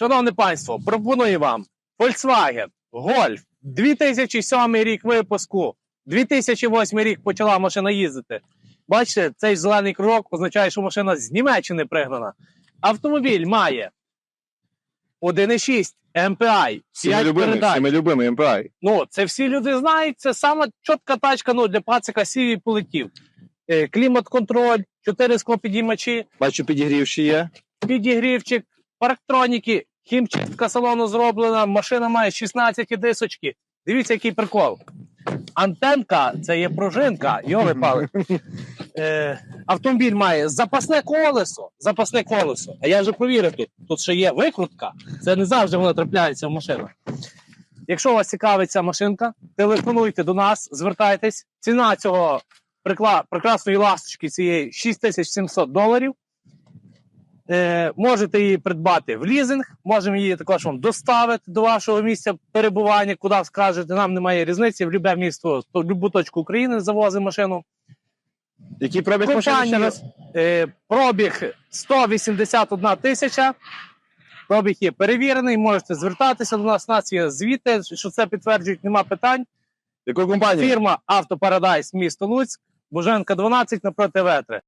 Шановне панство, пропоную вам Volkswagen Golf 2007 рік випуску, 2008 рік почала машина їздити. Бачите, цей зелений крок означає, що машина з Німеччини пригнана. Автомобіль має 1,6 MPI, Всіми 5 любими, всіми любими MPI. Ну, це всі люди знають. Це сама чітка тачка ну, для пацика сів і полетів. Е, Клімат-контроль, 4 склопідіймачі, Бачу, підігрів є. підігрівчик, парктроніки, хімчистка салону зроблена, машина має 16 дисочки. Дивіться, який прикол. Антенка це є пружинка, йоли пали. Е, автомобіль має запасне колесо. Запасне колесо. А я вже провірив тут. Тут ще є викрутка. Це не завжди вона трапляється в машинах. Якщо вас цікавить ця машинка, телефонуйте до нас, звертайтесь. Ціна цього прикла- прекрасної ласточки цієї 6700 доларів. Е, можете її придбати в лізинг, можемо її також вам доставити до вашого місця перебування, куди скажете. Нам немає різниці. В любе місто, в будь-яку точку України завозимо машину. Який пробіг раз? е, пробіг 181 тисяча. Пробіг є перевірений, можете звертатися до нас. У нас є звіти, що це підтверджують, нема питань. Яку компанію? Фірма Автопарадайс, місто Луцьк, Боженка 12 напроти Ветри.